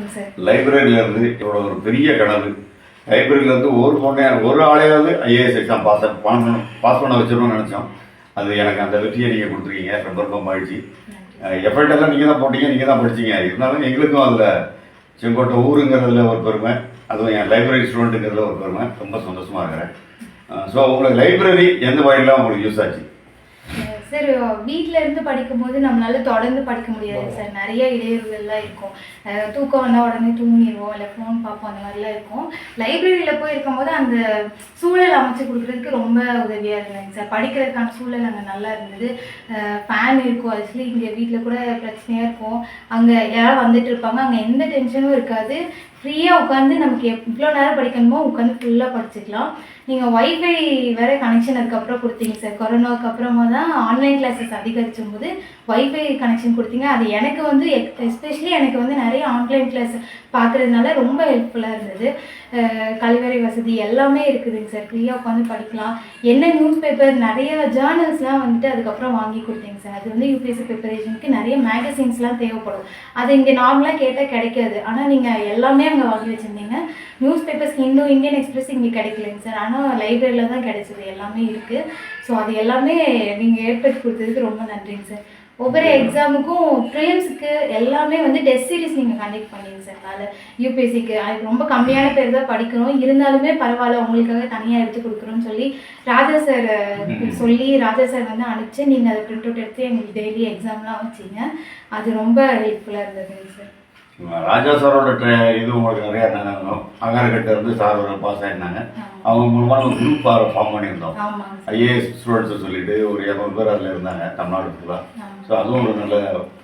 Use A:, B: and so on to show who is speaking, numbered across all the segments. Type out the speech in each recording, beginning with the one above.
A: வணக்கம் சார்
B: லைப்ரரியில இருந்து இவ்வளோ ஒரு பெரிய கனவு. லைப்ரரியில இருந்து ஒரு பொண்ணை ஒரு ஆளையாவது ஐஏஎஸ் எக்ஸாம் பாஸ் பண்ணணும் பாஸ் பண்ண வச்சிடணும்னு நினச்சோம். அது எனக்கு அந்த வெற்றியை நீங்கள் கொடுத்துருக்கீங்க ரொம்ப ரொம்ப மகிழ்ச்சி. எஃபர்ட் எல்லாம் நீங்கள் தான் போட்டீங்க நீங்கள் தான் படிச்சீங்க. இருந்தாலும் எங்களுக்கும் அதில் செங்கோட்டை ஊருங்கிறதுல ஒரு பெருமை அதுவும் என் லைப்ரரி ஸ்டூடெண்ட்டுங்கிறதுல ஒரு பெருமை. ரொம்ப சந்தோஷமாக இருக்கிறேன். ஸோ உங்களுக்கு லைப்ரரி எந்த வகையில் உங்களுக்கு யூஸ் ஆச்சு?
A: சார் வீட்ல இருந்து படிக்கும்போது நம்மளால தொடர்ந்து படிக்க முடியாது சார் நிறைய இடையூறுகள்லாம் இருக்கும். தூக்கம் வந்தால் உடனே தூங்கிடுவோம் இல்லை ஃபோன் பார்ப்போம் அந்த மாதிரிலாம் இருக்கும். லைப்ரரியில் போய் இருக்கும்போது அந்த சூழல் அமைச்சு கொடுக்குறதுக்கு ரொம்ப உதவியாக இருந்தது சார் படிக்கிறதுக்கான சூழல் அங்கே நல்லா இருந்தது. ஃபேன் இருக்கும் ஆக்சுவலி இங்கே வீட்டில் கூட பிரச்சனையாக இருக்கும். அங்கே யாராவது வந்துட்டு இருப்பாங்க அங்கே எந்த டென்ஷனும் இருக்காது. ஃப்ரீயாக உட்காந்து நமக்கு எவ்வளோ நேரம் படிக்கணுமோ உட்காந்து ஃபுல்லாக படிச்சுக்கலாம். நீங்கள் ஒய்ஃபை வேற கனெக்ஷன் அதுக்கப்புறம் கொடுத்தீங்க சார் கொரோனாவுக்கு அப்புறமா தான் ஆன்லைன் கிளாஸஸ் அதிகரிச்சும் போது ஒய்ஃபை கனெக்ஷன் கொடுத்தீங்க. அது எனக்கு வந்து எஸ்பெஷலி எனக்கு வந்து நிறைய ஆன்லைன் கிளாஸ் பார்க்குறதுனால ரொம்ப ஹெல்ப்ஃபுல்லாக இருந்தது. கல்வறை கழிவறை வசதி எல்லாமே இருக்குதுங்க சார் ஃப்ரீயாக உட்காந்து படிக்கலாம். என்ன நியூஸ் பேப்பர் நிறைய ஜேர்னல்ஸ்லாம் வந்துட்டு அதுக்கப்புறம் வாங்கி கொடுத்தீங்க சார் அது வந்து யூபிஎஸ்சி ப்ரிப்பரேஷனுக்கு நிறைய மேகசின்ஸ்லாம் தேவைப்படும். அது இங்கே நார்மலாக கேட்டால் கிடைக்காது. ஆனால் நீங்கள் எல்லாமே அங்கே வாங்கி வச்சுருந்தீங்க. News papers Hindu Indian Express இங்கே கிடைக்கலைங்க சார் ஆனால் லைப்ரரியில் தான் கிடைச்சது. எல்லாமே இருக்குது ஸோ அது எல்லாமே நீங்கள் ஏற்படுத்தி கொடுத்ததுக்கு ரொம்ப நன்றிங்க சார் ஒவ்வொரு எக்ஸாமுக்கும் ப்ரிலிம்ஸுக்கு எல்லாமே வந்து டெஸ்ட் சீரிஸ் நீங்கள் கண்டக்ட் பண்ணீங்க சார் அதில் யூபிஎஸ்சிக்கு அதுக்கு ரொம்ப கம்மியான பேர் தான் படிக்கணும் இருந்தாலுமே பரவாயில்ல உங்களுக்காக தனியாக எடுத்து கொடுக்குறோன்னு சொல்லி ராஜா சார் சொல்லி ராஜா சார் வந்து அனுப்பிச்சு நீங்கள் அதை பிரிண்ட் அவுட் எடுத்து எங்களுக்கு டெய்லி எக்ஸாம்லாம் வச்சிங்க. அது ரொம்ப ஹெல்ப்ஃபுல்லாக இருந்ததுங்க சார்
B: ராஜா சாரோட இது உங்களுக்கு நிறைய அகாரகட்ட இருந்து சார் ஒரு பாஸ் ஆயிருந்தாங்க அவங்க மூலமா நம்ம குரூப் ஃபார்ம் பண்ணியிருந்தோம். ஐஏஎஸ் ஸ்டூடெண்ட்ஸ் சொல்லிட்டு ஒரு இரநூறு பேர் அதில் இருந்தாங்க தமிழ்நாடு ஃபுல்லாக ஸோ அதுவும் ஒரு நல்ல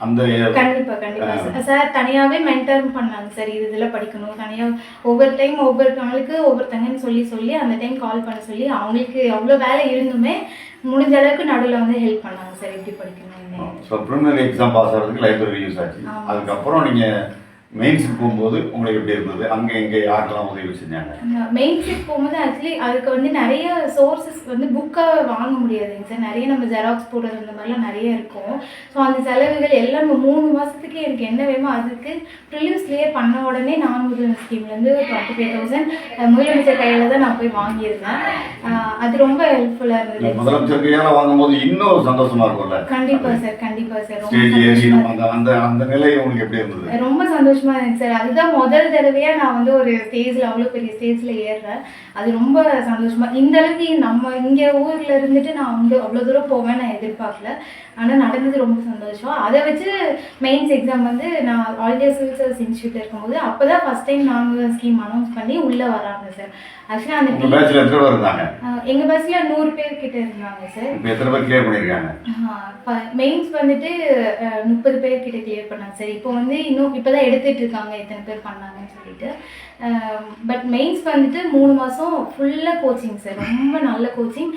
B: அந்த
A: கண்டிப்பா கண்டிப்பா. சார் தனியாவே மென்டர் பண்ணாங்க சார் இது இதுல படிக்கணும். தனியா ஒவ்வொரு டைம் ஒவ்வொரு நாளுக்கு ஒவ்வொருத்தங்கன்னு சொல்லி சொல்லி அந்த டைம் கால் பண்ண சொல்லி அவங்களுக்கு அவ்வளோ வேலை இருந்துமே முடிஞ்ச அளவுக்கு நடுவில் வந்து ஹெல்ப் பண்ணாங்க சார் எப்படி படிக்கணும்
B: ஸோ ப்ரிலிமினரி எக்ஸாம் பாஸ் ஆகிறதுக்கு லைப்ரரி யூஸ் ஆச்சு. அதுக்கப்புறம் நீங்கள் மெயின்ஸுக்கு போகும்போது உங்களுக்கு எப்படி இருந்தது? அங்கே இங்கே யாருக்கெல்லாம் உதவி செஞ்சாங்க?
A: மெயின் செட் போகும்போது ஆக்சுவலி அதுக்கு வந்து நிறைய சோர்சஸ் வந்து புக்காக வாங்க முடியாதுங்க சார். நிறைய நம்ம ஜெராக்ஸ் போடுறது அந்த மாதிரிலாம் நிறைய இருக்கும். ஸோ அந்த செலவுகள் எல்லாம் நம்ம மூணு மாதத்துக்கு எனக்கு என்ன வேணுமோ அதுக்கு ப்ரிலிம்ஸ் கிளியர் பண்ண உடனே நான் முதல்வர் ஸ்கீம்லேருந்து டுவெண்ட்டி ஃபைவ் தௌசண்ட் முதலமைச்சர் கையில் தான் நான் போய் வாங்கியிருந்தேன். அது ரொம்ப ஹெல்ப்ஃபுல்லாக இருந்தது.
B: முதலமைச்சர் கையால் வாங்கும்போது இன்னும் சந்தோஷமா இருக்கும்ல?
A: கண்டிப்பா சார் கண்டிப்பா சார். ரொம்ப
B: அந்த அந்த அந்த நிலை உங்களுக்கு எப்படி இருந்தது?
A: ரொம்ப சந்தோஷமா இருந்துச்சு சார். அதுதான் முதல் தடவையா நான் வந்து ஒரு ஸ்டேஜ்ல அவ்வளோ பெரிய ஸ்டேஜ்ல ஏறுறேன். அது ரொம்ப சந்தோஷமா இந்த அளவுக்கு நம்ம இங்க ஊர்ல இருந்துட்டு நான் வந்து அவ்வளோ தூரம் போவேன் நான் எதிர்பார்க்கல. ஆனா நடந்தது ரொம்ப சந்தோஷம். அதை வச்சு மெயின்ஸ் எக்ஸாம் வந்து நான் ஆல் இந்தியா சிவில் சர்வீஸ் இன்ஸ்டியூட்ல இருக்கும்போது அப்பதான் ஃபர்ஸ்ட் டைம் நான் ஸ்கீம் அனௌன்ஸ் பண்ணி உள்ள வராங்க சார். ஆக்சுவலா அந்த
B: பேட்சில்
A: எங்க பஸ்ல நூறு பேர் கிட்ட இருந்தாங்க சார்.
B: எத்தனை பேர் கிளியர் பண்ணியிருக்காங்க
A: மெயின்ஸ் வந்துட்டு முப்பது பேர் கிட்ட கிளியர் பண்ணாங்க. சார் இப்போ வந்து இன்னும் இப்போ தான் எடுத்துட்டு இருக்காங்க எத்தனை பேர் பண்ணாங்கன்னு சொல்லிட்டு. பட் மெயின்ஸ் வந்துட்டு மூணு மாதம் ஃபுல்லாக கோச்சிங் சார் ரொம்ப நல்ல கோச்சிங்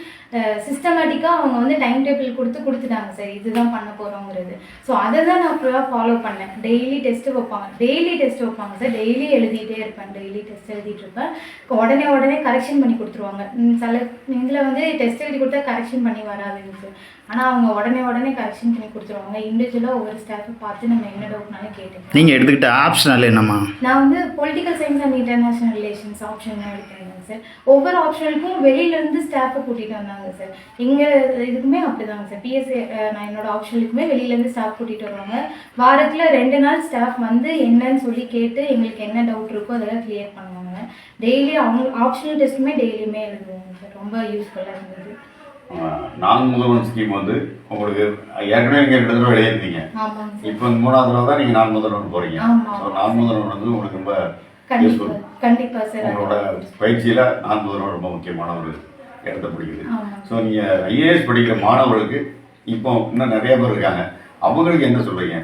A: சிஸ்டமேட்டிக்காக அவங்க வந்து டைம் டேபிள் கொடுத்து கொடுத்துட்டாங்க சார் இதுதான் பண்ண போகிறோங்கிறது ஸோ அதை தான் நான் ஃபுல்லாக ஃபாலோ பண்ணேன். டெய்லி டெஸ்ட்டு வைப்பாங்க. டெய்லி டெஸ்ட் வைப்பாங்க சார் டெய்லி எழுதிட்டே இருப்பேன். டெய்லி டெஸ்ட் எழுதிட்டு இருப்பேன். உடனே உடனே கரெக்ஷன் பண்ணி கொடுத்துருவாங்க. சில இதில் வந்து டெஸ்ட் எழுதி கொடுத்தா கரெக்ஷன் பண்ணி வராதுங்க சார் ஆனால் அவங்க உடனே உடனே கரெக்ஷன் பண்ணி கொடுத்துருவாங்க. இண்டிவிஜுவலாக ஒவ்வொரு ஸ்டாஃபை பார்த்து நம்ம என்ன டவுட்னாலும் கேட்டுக்கலாம்.
C: நீங்கள் எடுத்துக்கிட்ட ஆப்ஷனல் என்னம்மா?
A: நான் வந்து political science and international relations option எடுத்திருந்தேன் சார் ஒவ்வொரு ஆப்ஷனுக்கும் வெளியிலேருந்து ஸ்டாஃபை கூட்டிகிட்டு வந்தாங்க சார் எங்கள் இதுக்குமே அப்படிதாங்க சார் பிஎஸ்சி நான் என்னோட ஆப்ஷனுக்குமே வெளியிலேருந்து ஸ்டாஃப் கூட்டிகிட்டு வருவாங்க. வாரத்தில் ரெண்டு நாள் ஸ்டாஃப் வந்து என்னன்னு சொல்லி கேட்டு எங்களுக்கு என்ன டவுட் இருக்கோ அதெல்லாம் கிளியர் பண்ணுவாங்க. டெய்லி அவங்க ஆப்ஷனல் டெஸ்ட்டுமே டெய்லியுமே எழுதுவாங்க சார் ரொம்ப யூஸ்ஃபுல்லாக இருந்தது.
B: நான் முதல்வன் ஸ்கீம் வந்து உங்களுக்கு ஏற்கனவே நீங்கள் ரெண்டு தடவை
A: சார்.
B: இப்போ மூணாவது தடவை தான் நீங்கள் நான் முதல்வன் போகிறீங்க. ஸோ நான் முதல்வன் வந்து உங்களுக்கு ரொம்ப யூஸ்ஃபுல் உங்களோட பயிற்சியில் நான் முதல்வன் ரொம்ப முக்கியமான ஒரு இடத்த பிடிக்குது. ஸோ நீங்கள் ஐஏஎஸ் படிக்கிற மாணவர்களுக்கு இப்போ இன்னும் நிறைய பேர் இருக்காங்க. அவங்களுக்கு என்ன சொல்றீங்க?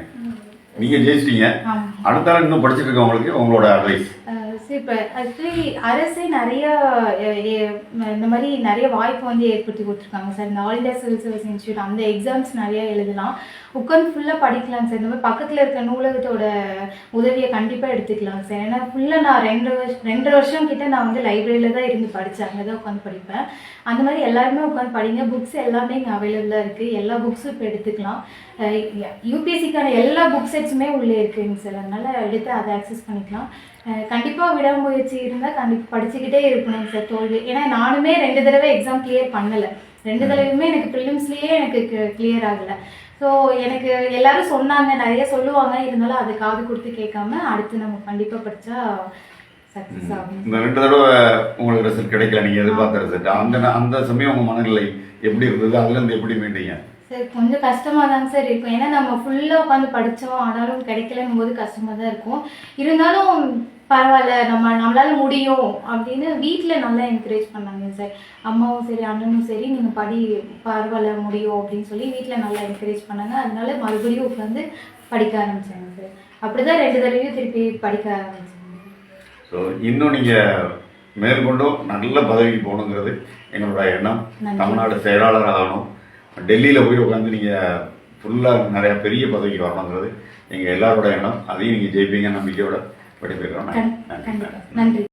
B: நீங்கள் ஜெயிச்சிட்டீங்க. அடுத்த இன்னும் படிச்சுட்டு இருக்கவங்களுக்கு உங்களோட அட்வைஸ்
A: இப்போ ஆக்சுவலி அரசே நிறைய அஹ், இந்த மாதிரி நிறைய வாய்ப்பு வந்து ஏற்படுத்தி கொடுத்துருக்காங்க. சார் இந்த all India civil service institute அந்த எக்ஸாம்ஸ் நிறைய எழுதலாம். உட்காந்து ஃபுல்லாக படிக்கலாம் சார். இந்த மாதிரி பக்கத்தில் இருக்க நூலகத்தோட உதவியை கண்டிப்பாக எடுத்துக்கலாம் சார். ஏன்னா ஃபுல்லாக நான் ரெண்டு வருஷம் ரெண்டு வருஷம் கிட்ட நான் வந்து லைப்ரரியில் தான் இருந்து படித்தேன் அங்கே தான் உட்காந்து படிப்பேன். அந்த மாதிரி எல்லாருமே உட்காந்து படிங்க. புக்ஸ் எல்லாமே இங்கே அவைலபிளாக இருக்குது எல்லா புக்ஸும் இப்போ எடுத்துக்கலாம். யூபிஎஸ்சிக்கான எல்லா புக் செட்ஸுமே உள்ளே இருக்குங்க சார். அதனால எடுத்து அதை ஆக்சஸ் பண்ணிக்கலாம். கண்டிப்பாக விடாமுயற்சி இருந்தால் கண்டிப்பாக படிச்சுக்கிட்டே இருக்கணும் சார் தோல்வி. ஏன்னா நானுமே ரெண்டு தடவை எக்ஸாம் கிளியர் பண்ணலை. ரெண்டு தடவையுமே எனக்கு ப்ரிலிம்ஸ்லேயே எனக்கு கிளியர் ஆகலை. ஸோ எனக்கு எல்லாரும் சொன்னாங்க நிறைய சொல்லுவாங்க. இருந்தாலும் அது காது கொடுத்து கேட்காம அடுத்து நம்ம கண்டிப்பாக படித்தா சக்ஸஸ் ஆகும்.
B: இந்த ரெண்டு தடவை உங்களுக்கு ரிசல்ட் கிடைக்கல நீங்க எதிர்பார்த்த ரிசல்ட் அந்த அந்த சமயம் உங்க மனநிலை எப்படி இருந்தது? அதுல இருந்து எப்படி மீண்டீங்க?
A: சார் கொஞ்சம் கஷ்டமாக தாங்க சார் இருக்கும். ஏன்னா நம்ம ஃபுல்லாக உட்காந்து படித்தோம் ஆனாலும் கிடைக்கலன்னும் போது கஷ்டமாக தான் இருக்கும். இருந்தாலும் பரவாயில்ல நம்ம நம்மளால முடியும் அப்படின்னு வீட்டில் நல்லா என்கரேஜ் பண்ணாங்க சார். அம்மாவும் சரி அண்ணனும் சரி நீங்கள் படி பரவாயில்ல முடியும் அப்படின்னு சொல்லி வீட்டில் நல்லா என்கரேஜ் பண்ணாங்க. அதனால மறுபடியும் உட்காந்து படிக்க ஆரம்பிச்சாங்க சார். அப்படிதான் ரெண்டு தடவையும் திருப்பி படிக்க ஆரம்பிச்சாங்க.
B: ஸோ இன்னும் நீங்க மேற்கொண்டும் நல்ல பதவிக்கு போகணுங்கிறது எங்களோட எண்ணம். தமிழ்நாடு செயலாளர் ஆகணும் டெல்லியில போய் உட்காந்து நீங்க ஃபுல்லா நிறைய பெரிய பதவிக்கு வரணுங்கிறது எங்க எல்லாரோட எண்ணம். அதையும் நீங்க ஜெயிப்பீங்க நம்பிக்கையோட
A: கண்டிப்பா. நன்றி.